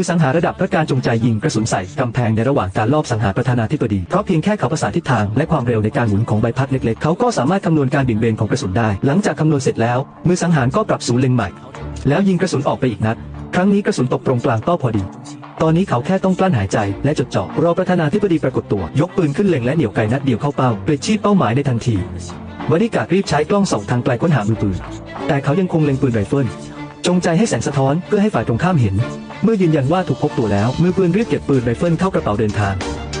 ือสังหารระดับพระการจงใจยิงกระสุนใส่กำแพงในระหว่างการลอบสังหารประธานาธิบดี เพราะเพียงแค่เขาประสานทิศทางและความเร็วในการหมุนของใบพัดเล็กๆ เขาก็สามารถคำนวณการบี่งเบนของกระสุนได้ หลังจากคำนวณเสร็จแล้ว มือสังหารก็ปรับศูนย์เล็งใหม่ แล้วยิงกระสุนออกไปอีกนัด ครั้งนี้กระสุนตกตรงกลางเป้าพอดี ตอนนี้เขาแค่ต้องกลั้นหายใจและจดจ่อรอประธานาธิบดีปรากฏตัว ยกปืนขึ้นเล็งและเหนี่ยวไกนัดเดียวเข้าเป้าเปลิดชีพเป้าหมายในทันทีบริการรีบใช้กล้องส่องทางไกลค้นหามือปืน แต่เขายังคงเล็งปืนไรเฟิลจงใจให้แสงสะท้อนเพื่อให้ฝ่ายตรงข้ามเห็น เมื่อยืนยันว่าถูกพบตัวแล้ว มือปืนรีบเก็บปืนไรเฟิลเข้ากระเป๋าเดินทาง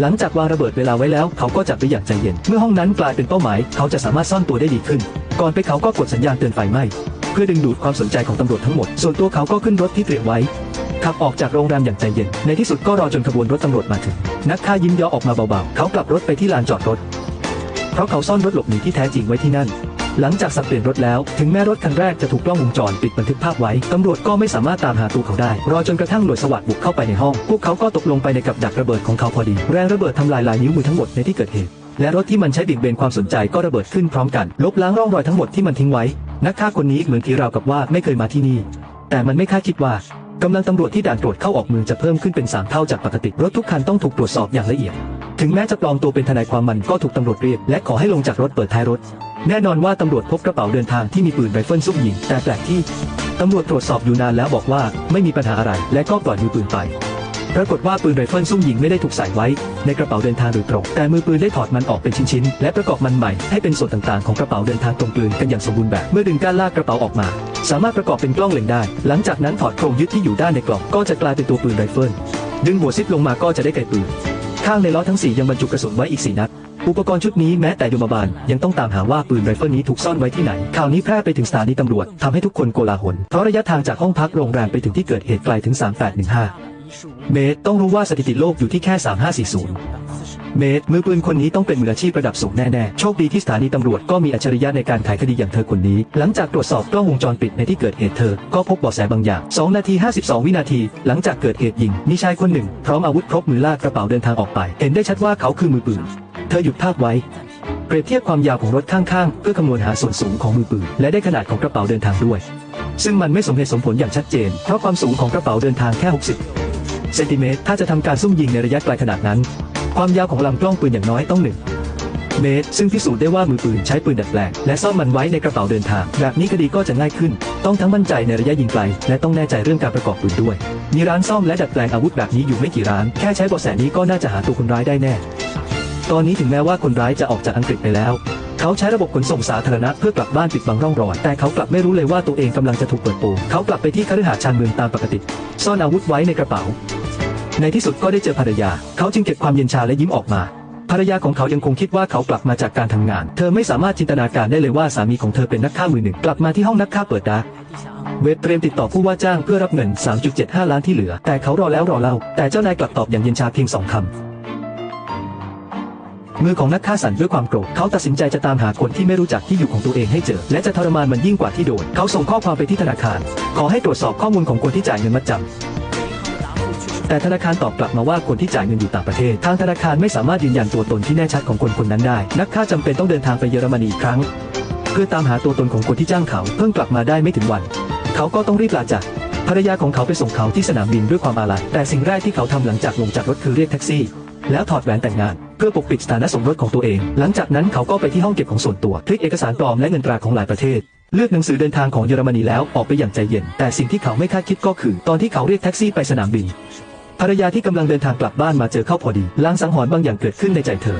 หลังจากวางระเบิดเวลาไว้แล้ว เขาก็จับไปอย่างใจเย็น เมื่อห้องนั้นกลายเป็นเป้าหมาย เขาจะสามารถซ่อนตัวได้ดีขึ้น ก่อนไปเขาก็กดสัญญาณเตือนไฟไหม้เพื่อดึงดูดความสนใจของตำรวจทั้งหมด ส่วนตัวเขาก็ขึ้นรถที่เตรียมไว้ขับออกจากโรงแรมอย่างใจเย็น ในที่สุดก็รอจนขบวนรถตำรวจมาถึง นักฆ่ายิ้มยาะออกมาเบาๆ เขากลับรถไปที่ลานจอดรถ เพราะเขาซ่อนรถหลบหนีที่แท้จริงไว้ที่นั่น หลังจากสับเปลี่ยนรถแล้ว ถึงแม้รถคันแรกจะถูกกล้องวงจรปิดบันทึกภาพไว้ ตำรวจก็ไม่สามารถตามหาตัวเขาได้ รอจนกระทั่งหน่วยสวัสดิ์บุกเข้าไปในห้อง พวกเขาก็ตกลงไปในกับดักระเบิดของเขาพอดี แรงระเบิดทำลายลายนิ้วมือทั้งหมดในที่เกิดเหตุ และรถที่มันใช้บี่ยงเบนความสนใจก็ระเบิดขึ้นพร้อมกัน ลบล้างร่องรอยทั้งหมดที่มันทิ้งไว้ นักฆ่าคนนี้เหมือนที่ราวกับว่าไม่เคยมาที่นี่ แต่มันไม่คาดคิดว่ากำลังตำรวจที่ด่านตรวจเข้าออกเมืองจะเพิ่มขึ้นเป็นสามเท่าจากปกติ รถทุกคันต้องถูกตรวจสอบอย่างละเอียด ถึงแม้จะปลอมตัวเป็นทนายความมันก็ถูกตำรวจเรียกและขอให้ลงจากรถเปิดท้ายรถ แน่นอนว่าตำรวจพบกระเป๋าเดินทางที่มีปืนไรเฟิลซุ่มยิง แต่แปลกที่ตำรวจตรวจสอบอยู่นานแล้วบอกว่าไม่มีปัญหาอะไร และก็ปล่อยมือปืนไป ปรากฏว่าปืนไรเฟิลซุ่มยิงไม่ได้ถูกใส่ไว้ ในกระเป๋าเดินทางโดยตรง แต่มือปืนได้ถอดมันออกเป็นชิ้นๆ และประกอบมันใหม่ให้เป็นส่วนต่างๆ ของกระเป๋าเดินทางตรงกลืนกันอย่างสมบูรณ์แบบ เมื่อดึงก้านลากกระเป๋าออกมา สามารถประกอบเป็นกล้องเล็งได้ หลังจากนั้นถอดโครงยึดที่อยู่ด้านในกล่องก็จะกลายเป็นตัวปืนไรเฟิล ดึงหัวซิปลงมาก็จะได้ไกปืน ข้างในล้อทั้ง4ยังบรรจุกระสุนไว้อีก4นัด อุปกรณ์ชุดนี้แม้แต่ยมบาลยังต้องตามหาว่าปืนไรเฟิลนี้ถูกซ่อนไว้ที่ไหน ข่าวนี้แพร่ไปถึงสถานีตำรวจทำให้ทุกคนโกลาหลเพราะระยะทางจากห้องพักโรงแรมไปถึงที่เกิดเหตุไกลถึง 3815 เมตต้องรู้ว่าสถิติโลกอยู่ที่แค่ 3540 เมตมือปืนคนนี้ต้องเป็นมืออาชีพระดับสูงแน่ๆ โชคดีที่สถานีตำรวจก็มีอัจฉริยะในการไขคดีอย่างเธอคนนี้ หลังจากตรวจสอบกล้องวงจรปิดในที่เกิดเหตุเธอ ก็พบเบาะแสบางอย่าง 2 นาที 52 วินาที หลังจากเกิดเหตุยิง มีชายคนหนึ่ง พร้อมอาวุธครบมือลากกระเป๋าเดินทางออกไป เห็นได้ชัดว่าเขาคือมือปืน เธอหยุดภาพไว้เปรียบเทียบความยาวของรถข้างๆ เพื่อคำนวณหาส่วนสูงของมือปืน และได้ขนาดของกระเป๋าเดินทางด้วย ซึ่งมันไม่สมเหตุสมผลอย่างชัดเจน เพราะความสูงของกระเป๋าเดินทางแค่ 60 เซนติเมตรถ้าจะทำการซุ่มยิงในระยะไกลขนาดนั้น ความยาวของลำกล้องปืนอย่างน้อยต้องหนึ่งเมตร ซึ่งพิสูจน์ได้ว่ามือปืนใช้ปืนดัดแปลงและซ่อนมันไว้ในกระเป๋าเดินทาง แบบนี้คดีก็จะง่ายขึ้น ต้องทั้งมั่นใจในระยะยิงไกล และต้องแน่ใจเรื่องการประกอบปืนด้วย มีร้านซ่อมและดัดแปลงอาวุธแบบนี้อยู่ไม่กี่ร้าน แค่ใช้เบาะแสนี้ก็น่าจะหาตัวคนร้ายได้แน่ ตอนนี้ถึงแม้ว่าคนร้ายจะออกจากอังกฤษไปแล้ว เขาใช้ระบบขนส่งสาธารณะเพื่อกลับบ้านปิดบังร่องรอย แต่เขากลับไม่รู้เลยว่าตัวเองกำลังจะถูกเปิดโปงเขากลับไปที่คฤหาสน์ชานเมืองตามปกติ ซ่อนอาวุธไว้ในกระเป๋า ในที่สุดก็ได้เจอภรรยา เขาจึงเก็บความเย็นชาและยิ้มออกมา ภรรยาของเขายังคงคิดว่าเขากลับมาจากการทำงาน เธอไม่สามารถจินตนาการได้เลยว่าสามีของเธอเป็นนักฆ่ามือหนึ่ง กลับมาที่ห้องนักฆ่าเปิดดาร์กเวทเตรียมติดต่อผู้ว่าจ้างเพื่อรับเงิน 3.75 ล้านที่เหลือ แต่เขารอแล้วรอเล่า แต่เจ้านายกลับตอบอย่างเย็นชาเพียงสองคำ มือของนักฆ่าสั่นด้วยความโกรธ เขาตัดสินใจจะตามหาคนที่ไม่รู้จักที่อยู่ของตัวเองให้เจอ และจะทรมานมันยิ่งกว่าที่โดน เขาส่งข้อความไปที่ธนาคาร ขอให้ตรวจสอบข้อมูลของคนที่จ่ายเงินมัดจำ แต่ธนาคารตอบกลับมาว่าคนที่จ่ายเงินอยู่ต่างประเทศ ทางธนาคารไม่สามารถยืนยันตัวตนที่แน่ชัดของคนคนนั้นได้ นักฆ่าจำเป็นต้องเดินทางไปเยอรมนีอีกครั้ง เพื่อตามหาตัวตนของคนที่จ้างเขา เพิ่งกลับมาได้ไม่ถึงวัน เขาก็ต้องรีบลาจากภรรยาของเขาไปส่งเขาที่สนามบินด้วยความอาลัยแต่สิ่งแรกที่เขาทำหลังจากลงจากรถคือเรียกแท็กซี่ แล้วถอดแหวนแต่งงาน เพื่อปกปิดสถานะสมรสของตัวเอง หลังจากนั้นเขาก็ไปที่ห้องเก็บของส่วนตัวพลิกเอกสารปลอมและเงินตราของหลายประเทศเลือกหนังสือเดินทางของเยอรมนีแล้วออกไปอย่างใจเย็น แต่สิ่งที่เขาไม่คาดคิดก็คือ ตอนที่เขาเรียกแท็กซี่ไปสนามบิน ภรรยาที่กำลังเดินทางกลับบ้านมาเจอเข้าพอดีลางสังหรณ์บางอย่างเกิดขึ้นในใจเธอ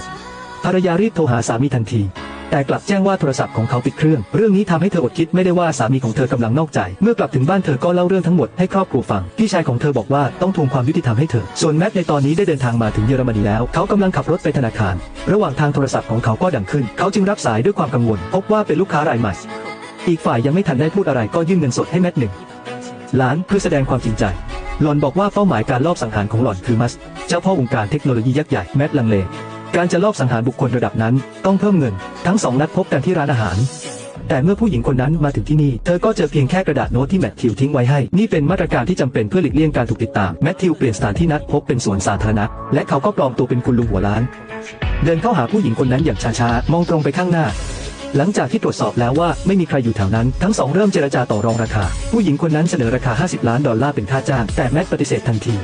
ภรรยารีบโทรหาสามีทันที แต่กลับแจ้งว่าโทรศัพท์ของเขาปิดเครื่อง เรื่องนี้ทำให้เธออดคิดไม่ได้ว่าสามีของเธอกำลังนอกใจ เมื่อกลับถึงบ้านเธอก็เล่าเรื่องทั้งหมดให้ครอบครัวฟัง พี่ชายของเธอบอกว่าต้องทวงความยุติธรรมให้เธอ ส่วนแมทในตอนนี้ได้เดินทางมาถึงเยอรมนีแล้ว เขากำลังขับรถไปธนาคาร ระหว่างทางโทรศัพท์ของเขาก็ดังขึ้น เขาจึงรับสายด้วยความกังวล พบว่าเป็นลูกค้ารายใหม่ อีกฝ่ายยังไม่ทันได้พูดอะไรก็ยื่นเงินสดให้แมทหนึ่งล้านเพื่อแสดงความจริงใจ หลอนบอกว่าเป้าหมายการลอบสังหารของหลอนคือมัส เจ้าพ่อวงการเทคโนโลยียักษ์ใหญ่แมทลังเลการจะลอบสังหารบุคคลระดับนั้น ต้องเพิ่มเงิน ทั้งสองนัดพบกันที่ร้านอาหาร แต่เมื่อผู้หญิงคนนั้นมาถึงที่นี่ เธอก็เจอเพียงแค่กระดาษโน้ตที่แมทธิวทิ้งไว้ให้ นี่เป็นมาตรการที่จำเป็นเพื่อหลีกเลี่ยงการถูกติดตาม แมทธิวเปลี่ยนสถานที่นัดพบเป็นสวนสาธารณะ และเขาก็ปลอมตัวเป็นคุณลุงหัวล้าน เดินเข้าหาผู้หญิงคนนั้นอย่างช้าๆ มองตรงไปข้างหน้า หลังจากที่ตรวจสอบแล้วว่าไม่มีใครอยู่แถวนั้น ทั้งสองเริ่มเจรจาต่อรองราคา ผู้หญิงคนนั้นเสนอราคา 50 ล้านดอลลาร์เป็นค่าจ้าง แต่แมทปฏิเสธทันที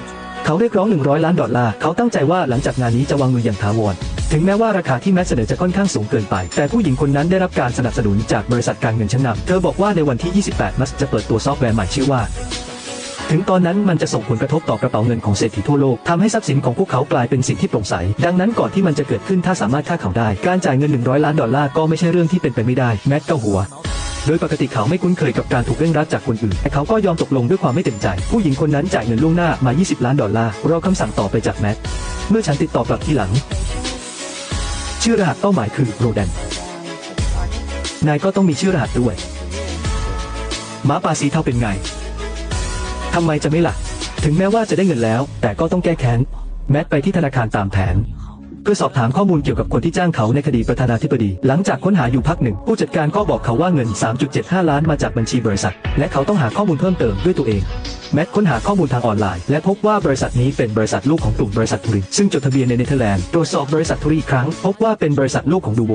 เขาเรียกร้อง 100 ล้านดอลลาร์ เขาตั้งใจว่าหลังจากงานนี้จะวางมืออย่างถาวร ถึงแม้ว่าราคาที่แมทเสนอจะค่อนข้างสูงเกินไป แต่ผู้หญิงคนนั้นได้รับการสนับสนุนจากบริษัทการเงินชั้นนำเธอบอกว่าในวันที่ 28 มัสจะเปิดตัวซอฟต์แวร์ใหม่ชื่อว่า ถึงตอนนั้นมันจะส่งผลกระทบต่อกระเป๋าเงินของเศรษฐีทั่วโลกทำให้ทรัพย์สินของพวกเขากลายเป็นสิ่งที่โปร่งใส ดังนั้นก่อนที่มันจะเกิดขึ้นถ้าสามารถฆ่าเขาได้ การจ่ายเงิน 100 ล้านดอลลาร์ก็ไม่ใช่เรื่องที่เป็นไปไม่ได้แมทเก้าหัวโดยปกติเขาไม่คุ้นเคยกับการถูกเร่งรัดจากคนอื่น แต่เขาก็ยอมตกลงด้วยความไม่เต็มใจ ผู้หญิงคนนั้นจ่ายเงินล่วงหน้ามา 20 ล้านดอลลาร์ รอคำสั่งต่อไปจากแมท เมื่อฉันติดต่อกลับทีหลัง ชื่อรหัสเป้าหมายคือโรแดนนายก็ต้องมีชื่อรหัสด้วยหมาป่าสีเทาเป็นไง ทำไมจะไม่ล่ะ ถึงแม้ว่าจะได้เงินแล้ว แต่ก็ต้องแก้แค้น แมทไปที่ธนาคารตามแผน เพื่อสอบถามข้อมูลเกี่ยวกับคนที่จ้างเขาในคดีประธานาธิบดี หลังจากค้นหาอยู่พักหนึ่ง ผู้จัดการก็บอกเขาว่าเงิน 3.75 ล้านมาจากบัญชีบริษัท และเขาต้องหาข้อมูลเพิ่มเติมด้วยตัวเอง แมทค้นหาข้อมูลทางออนไลน์ และพบว่าบริษัทนี้เป็นบริษัทลูกของกลุ่มบริษัททุรินซึ่งจดทะเบียนในเนเธอร์แลนด์ตรวจสอบบริษัททุริอีกครั้ง พบว่าเป็นบริษัทลูกของดูโว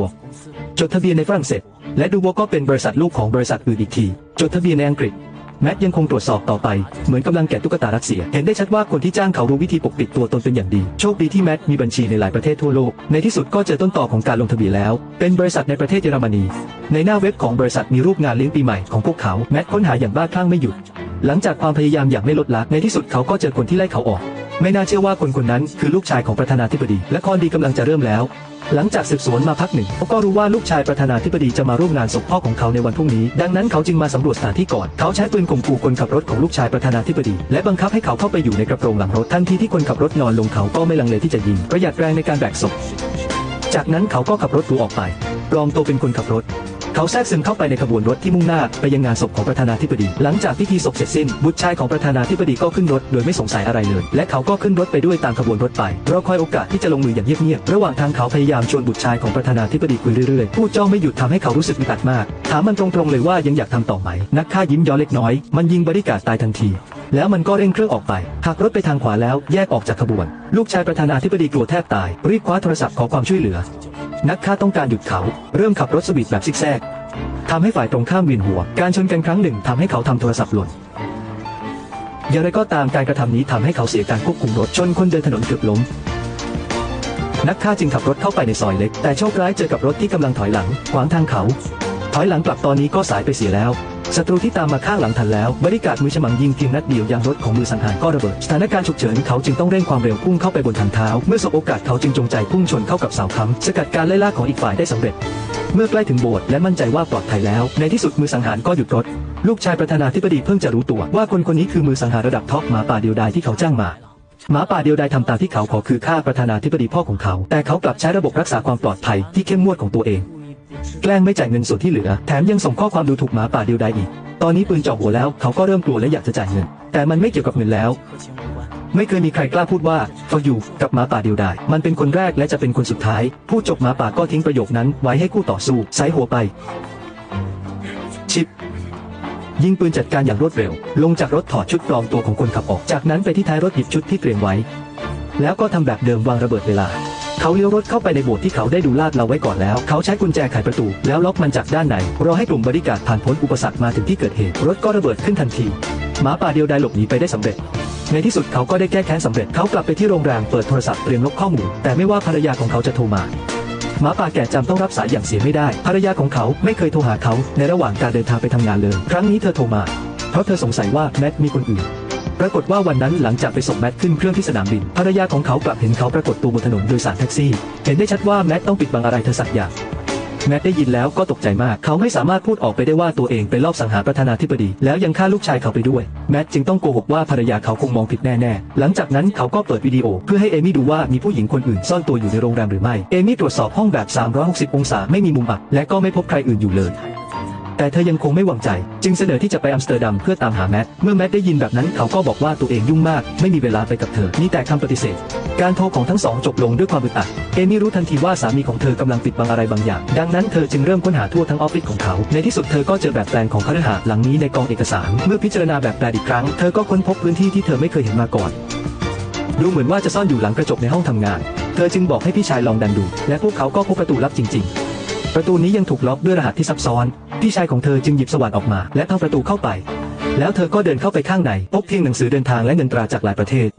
จดทะเบียนในฝรั่งเศสและดูโวก็เป็นบริษัทลูกของบริษัทอื่นอีกที จดทะเบียนในอังกฤษ แมทยังคงตรวจสอบต่อไป เหมือนกำลังแกะตุ๊กตารัสเซีย เห็นได้ชัดว่าคนที่จ้างเขารู้วิธีปกปิดตัวตนเป็นอย่างดี โชคดีที่แมทมีบัญชีในหลายประเทศทั่วโลก ในที่สุดก็เจอต้นต่อของการลงทะเบียนแล้ว เป็นบริษัทในประเทศเยอรมนี ในหน้าเว็บของบริษัทมีรูปงานเลี้ยงปีใหม่ของพวกเขา แมทค้นหาอย่างบ้าคลั่งไม่หยุด หลังจากความพยายามอย่างไม่ลดละในที่สุดเขาก็เจอคนที่ไล่เขาออก ไม่น่าเชื่อว่าคนคนนั้นคือลูกชายของประธานาธิบดีและคอนดีกำลังจะเริ่มแล้ว หลังจากสืบสวนมาพักหนึ่งเขาก็รู้ว่าลูกชายประธานาธิบดีจะมาร่วมงานศพพ่อของเขาในวันพรุ่งนี้ ดังนั้นเขาจึงมาสำรวจสถานที่ก่อน เขาใช้ปืนข่มขู่คนขับรถของลูกชายประธานาธิบดี และบังคับให้เขาเข้าไปอยู่ในกระโปรงหลังรถทันทีที่คนขับรถนอนลงเขาก็ไม่ลังเลที่จะยิงประหยัดแรงในการแบกศพจากนั้นเขาก็ขับรถหรูออกไปปลอมตัวเป็นคนขับรถ เขาแทรกซึมเข้าไปในขบวนรถที่มุ่งหน้าไปยังงานศพของประธานาธิบดี หลังจากพิธีศพเสร็จสิ้น บุตรชายของประธานาธิบดีก็ขึ้นรถโดยไม่สงสัยอะไรเลย และเขาก็ขึ้นรถไปด้วยตามขบวนรถไปรอคอยโอกาสที่จะลงมืออย่างเงียบๆระหว่างทางเขาพยายามชวนบุตรชายของประธานาธิบดีคุยเรื่อยๆพูดจ้องไม่หยุดทำให้เขารู้สึกอึดอัดมาก ถามมันตรงๆเลยว่ายังอยากทำต่อไหม นักฆ่ายิ้มย้อนเล็กน้อย มันยิงบริการตายทันทีแล้วมันก็เร่งเครื่องออกไป หากรถไปทางขวาแล้วแยกออกจากขบวน ลูกชายประธานาธิบดีกลัวแทบตาย รีบคว้าโทรศัพท์ขอความช่วยเหลือ นักฆ่าต้องการหยุดเขา เริ่มขับรถสวีทแบบซิกแซกทำให้ฝ่ายตรงข้ามเวียนหัว การชนกันครั้งหนึ่งทำให้เขาทำโทรศัพท์หล่นอย่างไรก็ตามการกระทำนี้ทำให้เขาเสียการควบคุมรถชนคนเดินถนนเกือบล้ม นักฆ่าจึงขับรถเข้าไปในซอยเล็ก แต่โชคร้ายเจอกับรถที่กำลังถอยหลัง ขวางทางเขา ถอยหลังกลับตอนนี้ก็สายไปเสียแล้ว ศัตรูที่ตามมาข้างหลังทันแล้วบริการดมือฉมังยิงเพียงนัดเดียวยางรถของมือสังหารก็ระเบิดสถานการณ์ฉุกเฉินเขาจึงต้องเร่งความเร็วพุ่งเข้าไปบนทางเท้า เมื่อสบโอกาสเขาจึงจงใจพุ่งชนเข้ากับเสาค้ำสกัดการไล่ล่าของอีกฝ่ายได้สำเร็จ เมื่อใกล้ถึงโบสถ์และมั่นใจว่าปลอดภัยแล้ว ในที่สุดมือสังหารก็หยุดรถ ลูกชายประธานาธิบดีเพิ่งจะรู้ตัวว่าคนคนนี้คือมือสังหารระดับท็อปหมาป่าเดียวดายที่เขาจ้างมาหมาป่าเดียวดายทำตามที่เขาขอคือฆ่าประธานาธิบดีพ่อของเขา แต่เขากลับใช้ระบบรักษาความปลอดภัยที่เข้มงวดของตัวเอง แกล้งไม่จ่ายเงินส่วนที่เหลือ แถมยังส่งข้อความดูถูกหมาป่าเดียวดายอีก ตอนนี้ปืนจ่อหัวแล้วเขาก็เริ่มกลัวและอยากจะจ่ายเงิน แต่มันไม่เกี่ยวกับเงินแล้ว ไม่เคยมีใครกล้าพูดว่าเขาอยู่กับหมาป่าเดียวดาย มันเป็นคนแรกและจะเป็นคนสุดท้ายพูดจบหมาป่าก็ทิ้งประโยคนั้นไว้ให้คู่ต่อสู้ใส่หัวไป ชิปยิงปืนจัดการอย่างรวดเร็ว ลงจากรถถอดชุดปลอมตัวของคนขับออก จากนั้นไปที่ท้ายรถหยิบชุดที่เตรียมไว้ แล้วก็ทำแบบเดิมวางระเบิดเวลา เขาเลี้ยวรถเข้าไปในโบสถ์ที่เขาได้ดูลาดเราไว้ก่อนแล้ว เขาใช้กุญแจไขประตู แล้วล็อกมันจากด้านในรอให้กลุ่มบริการผ่านพ้นอุปสรรคมาถึงที่เกิดเหตุ รถก็ระเบิดขึ้นทันที หมาป่าเดียวดายหลบหนีไปได้สำเร็จในที่สุดเขาก็ได้แก้แค้นสำเร็จ เขากลับไปที่โรงแรมเปิดโทรศัพท์เตรียมลบข้อมูล แต่ไม่ว่าภรรยาของเขาจะโทรมา หมาป่าแก่จำต้องรับสายอย่างเสียไม่ได้ ภรรยาของเขาไม่เคยโทรหาเขาในระหว่างการเดินทางไปทำงานเลย ครั้งนี้เธอโทรมา เพราะเธอสงสัยว่าแมทมีคนอื่น ปรากฏว่าวันนั้นหลังจากไปส่งแมทขึ้นเครื่องที่สนามบินภรรยาของเขากลับเห็นเขาปรากฏตัวบนถนนโดยสารแท็กซี่ เห็นได้ชัดว่าแมทต้องปิดบังอะไรเธอสักอย่างแมทได้ยินแล้วก็ตกใจมาก เขาไม่สามารถพูดออกไปได้ว่าตัวเองไปลอบสังหารประธานาธิบดี แล้วยังฆ่าลูกชายเขาไปด้วย แมทจึงต้องโกหกว่าภรรยาเขาคงมองผิดแน่ๆ หลังจากนั้นเขาก็เปิดวิดีโอเพื่อให้เอมี่ดูว่ามีผู้หญิงคนอื่นซ่อนตัวอยู่ในโรงแรมหรือไม่ เอมี่ตรวจสอบห้องแบบ 360 องศาไม่มีมุมอับและก็ไม่พบใครอื่นอยู่เลย แต่เธอยังคงไม่วางใจ จึงเสนอที่จะไปอัมสเตอร์ดัมเพื่อตามหาแมท เมื่อแมทได้ยินแบบนั้นเขาก็บอกว่าตัวเองยุ่งมาก ไม่มีเวลาไปกับเธอ นี่แต่คำปฏิเสธ การโทรของทั้งสองจบลงด้วยความอึดอัด เอมี่รู้ทันทีว่าสามีของเธอกำลังปิดบังอะไรบางอย่าง ดังนั้นเธอจึงเริ่มค้นหาทั่วทั้งออฟฟิศของเขา ในที่สุดเธอก็เจอแบบแปลนของคฤหาสน์หลังนี้ในกองเอกสาร เมื่อพิจารณาแบบแปลนอีกครั้ง เธอก็ค้นพบพื้นที่ที่เธอไม่เคยเห็นมาก่อนดูเหมือนว่าจะซ่อนอยู่หลังกระจกในห้องทำงาน เธอจึงบอกให้พี่ชายลองดันดู และพวกเขาก็พบประตูลับจริง ๆ ประตูนี้ยังถูกล็อกด้วยรหัสที่ซับซ้อน พี่ชายของเธอจึงหยิบสว่านออกมา และพังประตูเข้าไป แล้วเธอก็เดินเข้าไปข้างใน พบเพียงหนังสือเดินทางและเงินตราจากหลายประเทศ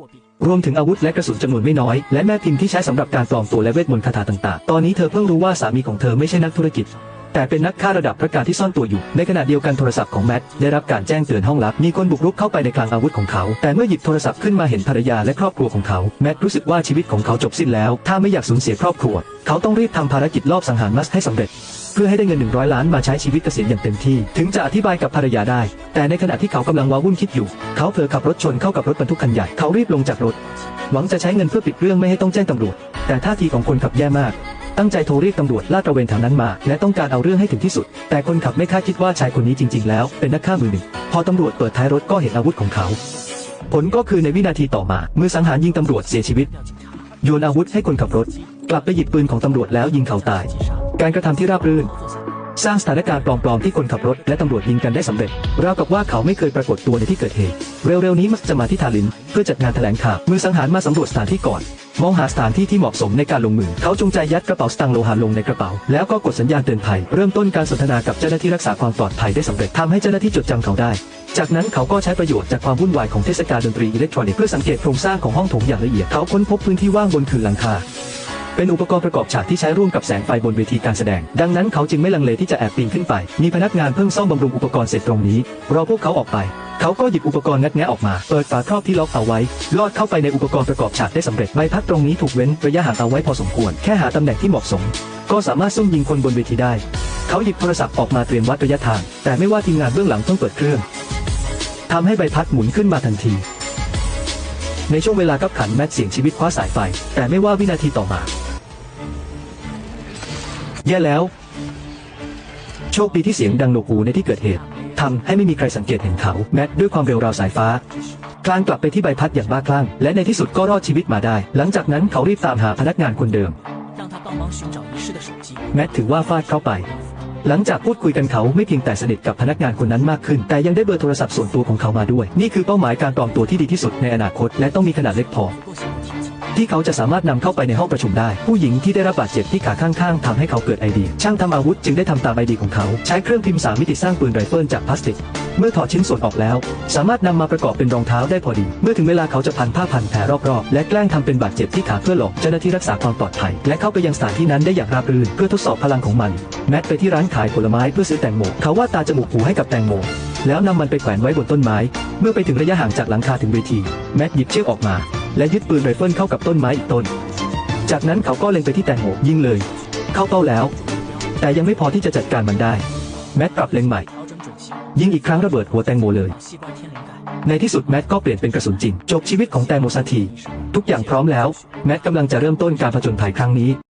รวมถึงอาวุธและกระสุนจำนวนไม่น้อย และแม่พิมพ์ที่ใช้สำหรับการปลอมตัวและเวทมนต์คาถาต่างๆ ตอนนี้เธอเพิ่งรู้ว่าสามีของเธอไม่ใช่นักธุรกิจ แต่เป็นนักฆ่าระดับพระการที่ซ่อนตัวอยู่ ในขณะเดียวกันโทรศัพท์ของแมทได้รับการแจ้งเตือนห้องลับ มีคนบุกรุกเข้าไปในคลังอาวุธของเขา แต่เมื่อหยิบโทรศัพท์ขึ้นมาเห็นภรรยาและครอบครัวของเขา แมทรู้สึกว่าชีวิตของเขาจบสิ้นแล้ว ถ้าไม่อยากสูญเสียครอบครัว เขาต้องรีบทำภารกิจลอบสังหารมัสให้สำเร็จเพื่อให้ได้เงิน 100 ล้านมาใช้ชีวิตเกษียณอย่างเต็มที่ ถึงจะอธิบายกับภรรยาได้ แต่ในขณะที่เขากำลังว้าวุ่นคิดอยู่ เขาเผลอขับรถชนเข้ากับรถบรรทุกคันใหญ่ เขารีบลงจากรถ หวังจะใช้เงินเพื่อปิดเรื่องไม่ให้ต้องแจ้งตำรวจ แต่ท่าทีของคนขับแย่มาก ตั้งใจโทรเรียกตำรวจลาดตระเวนแถวนั้นมา และต้องการเอาเรื่องให้ถึงที่สุด แต่คนขับไม่คาดคิดว่าชายคนนี้จริง ๆ แล้วเป็นนักฆ่ามือหนึ่ง พอตำรวจเปิดท้ายรถก็เห็นอาวุธของเขา ผลก็คือในวินาทีต่อมา มือสังหารยิงตำรวจเสียชีวิต โยนอาวุธให้คนขับรถ กลับไปหยิบปืนของตำรวจแล้วยิงเขาตาย การกระทำที่ราบรื่นสร้างสถานการณ์ปลอมๆที่คนขับรถและตำรวจยิงกันได้สำเร็จราวกับว่าเขาไม่เคยปรากฏตัวในที่เกิดเหตุ เร็วๆนี้มักจะมาที่ทาลิน เพื่อจัดงานแถลงข่าวมือสังหารมาสำรวจสถานที่ก่อน มองหาสถานที่ที่เหมาะสมในการลงมือ เขาจงใจยัดกระเป๋าสตางค์โลหะลงในกระเป๋า แล้วก็กดสัญญาณเตือนภัย เริ่มต้นการสนทนากับเจ้าหน้าที่รักษาความปลอดภัยได้สำเร็จทำให้เจ้าหน้าที่จดจำเขาได้ จากนั้นเขาก็ใช้ประโยชน์จากความวุ่นวายของเทศกาลดนตรีอิเล็กทรอนิกส์เพื่อสังเกตโครงสร้างของห้องโถงอย่างละเอียด เขาค้นพบพื้นที่ว่างบนคืนหลังคา เป็นอุปกรณ์ประกอบฉากที่ใช้ร่วมกับแสงไฟบนเวทีการแสดง ดังนั้นเขาจึงไม่ลังเลที่จะแอบปีนขึ้นไป มีพนักงานเพิ่งซ่อมบำรุงอุปกรณ์เสร็จตรงนี้ รอพวกเขาออกไป เขาก็หยิบอุปกรณ์งัดแงะออกมา เปิดฝาครอบที่ล็อกเอาไว้ ลอดเข้าไปในอุปกรณ์ประกอบฉากได้สำเร็จ ใบพัดตรงนี้ถูกเว้นระยะห่างเอาไว้พอสมควร แค่หาตำแหน่งที่เหมาะสม ก็สามารถซุ่มยิงคนบนเวทีได้ เขาหยิบโทรศัพท์ออกมาเตรียมวัดระยะทาง แต่ไม่ว่าทีมงานเบื้องหลังต้องเปิดเครื่องทำให้ใบพัดหมุนขึ้นมาทันทีในช่วงเวลากับขันแมทเสียงชีวิตคว้าสายไฟ แต่ไม่ว่าวินาทีต่อมา แย่แล้ว โชคดีที่เสียงดังโนกหูในที่เกิดเหตุทำให้ไม่มีใครสังเกตเห็นเขาแม็ด้วยความเร็วราวสายฟ้า คลางกลับไปที่ใบพัดอย่างบ้าคลั่ง และในที่สุดก็รอดชีวิตมาได้ หลังจากนั้นเขารีบตามหาพนักงานคนเดิมแม็ถือว่าฟาดเข้าไป หลังจากพูดคุยกันเขาไม่เพียงแต่สนิทกับพนักงานคนนั้นมากขึ้น แต่ยังได้เบอร์โทรศัพท์ส่วนตัวของเขามาด้วย นี่คือเป้าหมายการปลอมตัวที่ดีที่สุดในอนาคต และต้องมีขนาดเล็กพอ ที่เขาจะสามารถนำเข้าไปในห้องประชุมได้ ผู้หญิงที่ได้รับบาดเจ็บที่ขาข้างๆทำให้เขาเกิดไอเดีย ช่างทำอาวุธจึงได้ทำตามไอเดียของเขา ใช้เครื่องพิมพ์สามมิติสร้างปืนไรเฟิลจากพลาสติก เมื่อถอดชิ้นส่วนออกแล้ว สามารถนำมาประกอบเป็นรองเท้าได้พอดี เมื่อถึงเวลาเขาจะพันผ้าพันแผลรอบๆ และแกล้งทำเป็นบาดเจ็บที่ขาเพื่อหลอกเจ้าหน้าที่รักษาความปลอดภัย และเข้าไปยังสถานที่นั้นได้อย่างราบรื่นเพื่อทดสอบพลังของมัน แมทไปที่ร้านขายผลไม้เพื่อซื้อแตงโมเขาวาดตาจมูกหูให้กับแตงโมแล้วนำมันไปแขวนไว้บนต้นไม้ เมื่อไปถึงระยะห่างจากหลังคาถึงเวที แมทหยิบเชือกออกมา และยึดปืนไรเฟิลเข้ากับต้นไม้อีกต้น จากนั้นเขาก็เล็งไปที่แตงโมยิงเลย เข้าเป้าแล้ว แต่ยังไม่พอที่จะจัดการมันได้ แมทกลับเล็งใหม่ ยิงอีกครั้งระเบิดหัวแตงโมเลย ในที่สุดแมทก็เปลี่ยนเป็นกระสุนจริง จบชีวิตของแตงโมสักที ทุกอย่างพร้อมแล้ว แมทกำลังจะเริ่มต้นการผจญภัยครั้งนี้